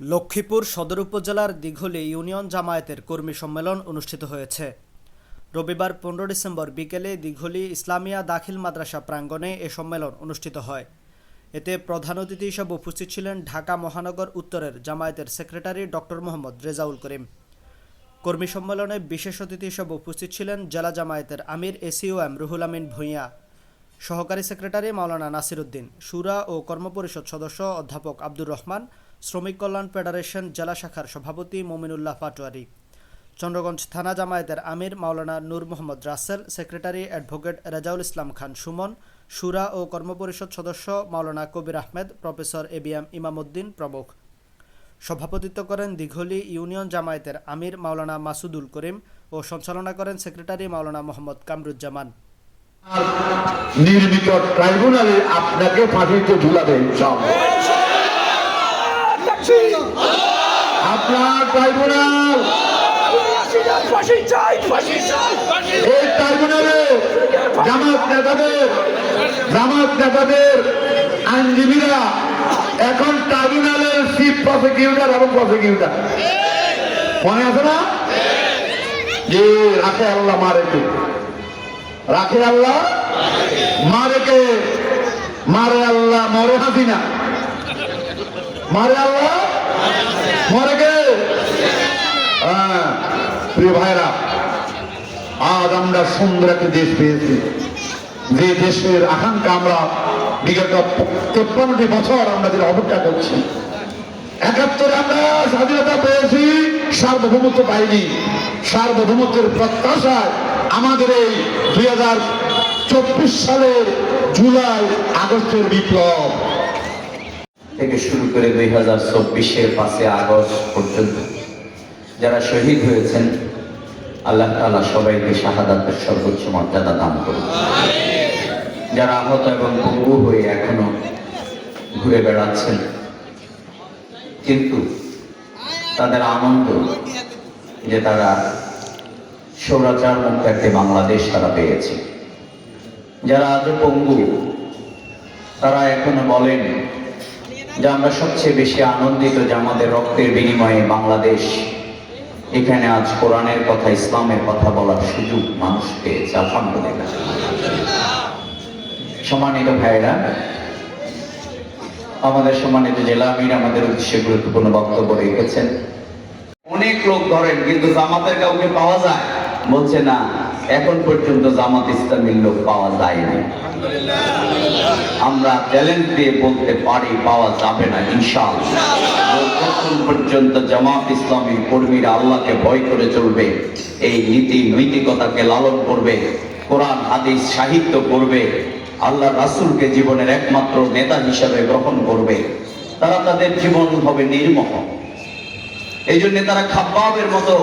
লক্ষ্মীপুর সদর উপজেলার দিঘলি ইউনিয়ন জামায়াতের কর্মী সম্মেলন অনুষ্ঠিত হয়েছে। রবিবার পনেরো ডিসেম্বর বিকেলে দিঘলি ইসলামিয়া দাখিল মাদ্রাসা প্রাঙ্গণে এ সম্মেলন অনুষ্ঠিত হয়। এতে প্রধান অতিথি হিসেবে উপস্থিত ছিলেন ঢাকা মহানগর উত্তরের জামায়াতের সেক্রেটারি ডক্টর মোহাম্মদ রেজাউল করিম। কর্মী সম্মেলনে বিশেষ অতিথি হিসেবে উপস্থিত ছিলেন জেলা জামায়াতের আমির এসিওএম রুহুল আমিন ভূঁইয়া, সহকারী সেক্রেটারি মাওলানা নাসির উদ্দিন সুরা ও কর্মপরিষদ সদস্য অধ্যাপক আব্দুর রহমান শ্রমিক কল্যাণ ফেডারেশন জেলা শাখার সভাপতি মমিনুল্লাহ পাটোয়ারি। চন্দ্রগঞ্জ থানা জামায়াতের আমির মাওলানা নূর মোহাম্মদ রাসেল, সেক্রেটারি অ্যাডভোকেট রেজাউল ইসলাম খান সুমন, সুরা ও কর্মপরিষদ সদস্য Maulana Kabir Ahmed, professor A B M Imamuddin প্রমুখ। সভাপতিত্ব করেন দিঘলি ইউনিয়ন জামায়াতের আমির মাওলানা মাসুদুল করিম ও সঞ্চালনা করেন সেক্রেটারি মাওলানা মোহাম্মদ কামরুজ্জামান। নির্মিত ট্রাইব্যুনালে আপনাকে ফাঁসিতে ঝুলাবে, ইনশাআল্লাহ। আপনার ট্রাইব্যুনাল। এই ট্রাইব্যুনালে জামাত নেতাদের জামাত নেতাদের আইনজীবীরা এখন ট্রাইব্যুনালের চিফ এবং মনে আছে না? যে রাখে আল্লাহ মারে কে রাখে আল্লাহ মারে কে মারে আল্লাহ, মরে হাসিনা। মারে আল্লাহ আজ আমরা সুন্দর দেশ পেয়েছি। যে দেশের আকাঙ্ক্ষা আমরা বিগত তেপ্পান্নটি বছর আমরা যেটা অপেক্ষা করছি। একাত্তরে আমরা স্বাধীনতা পেয়েছি, সার্বভৌমত্ব পাইনি। সার্বভৌমত্বের প্রত্যাশায় আমাদের এই দুই হাজার চব্বিশ সালের জুলাই আগস্টের বিপ্লব। থেকে শুরু করে দুই হাজার চব্বিশের পাঁচে আগস্ট পর্যন্ত যারা শহীদ হয়েছেন, আল্লাহ তাআলা সবাইকে শাহাদাতের সর্বোচ্চ মর্যাদা দান করুন। যারা আহত এবং পঙ্গু হয়ে এখনও ঘুরে বেড়াচ্ছেন, কিন্তু তাদের আনন্দ যে তারা সৌরাচার মুক্ত একটি বাংলাদেশ তারা পেয়েছে। যারা আজও পঙ্গু তারা এখনও বলেন যে আমরা সবচেয়ে বেশি আনন্দিত, যে আমাদের রক্তের বিনিময়ে বাংলাদেশ এখানে আজ কোরআনের কথা, ইসলামের কথা বলার সুযোগ মানুষ পেয়েছে। আলহামদুলিল্লাহ। সম্মানিত ভাইরা আমাদের সম্মানিত জেলা আমির আমাদের উদ্দেশ্যে গুরুত্বপূর্ণ বক্তব্য রেখেছেন। অনেক লোক ধরেন, কিন্তু জামাতের কাউকে পাওয়া যায়? বলছে না, এখন পর্যন্ত জামাত ইসলামীর লোক পাওয়া যায়নি। আমরা চ্যালেঞ্জ দিয়ে বলতে পারি, পাওয়া যাবে না, ইনশাআল্লাহ। যতক্ষণ পর্যন্ত জামাত ইসলামী কর্মীরা আল্লাহকে ভয় করে চলবে, এই নীতি নৈতিকতাকে লালন করবে, কোরআন, হাদিস, সাহিত্য করবে, আল্লাহ রাসূলকে জীবনের একমাত্র নেতা হিসাবে গ্রহণ করবে, তারা তাদের জীবন হবে নির্মহ এই জন্য তারা খাব্বাবের মতো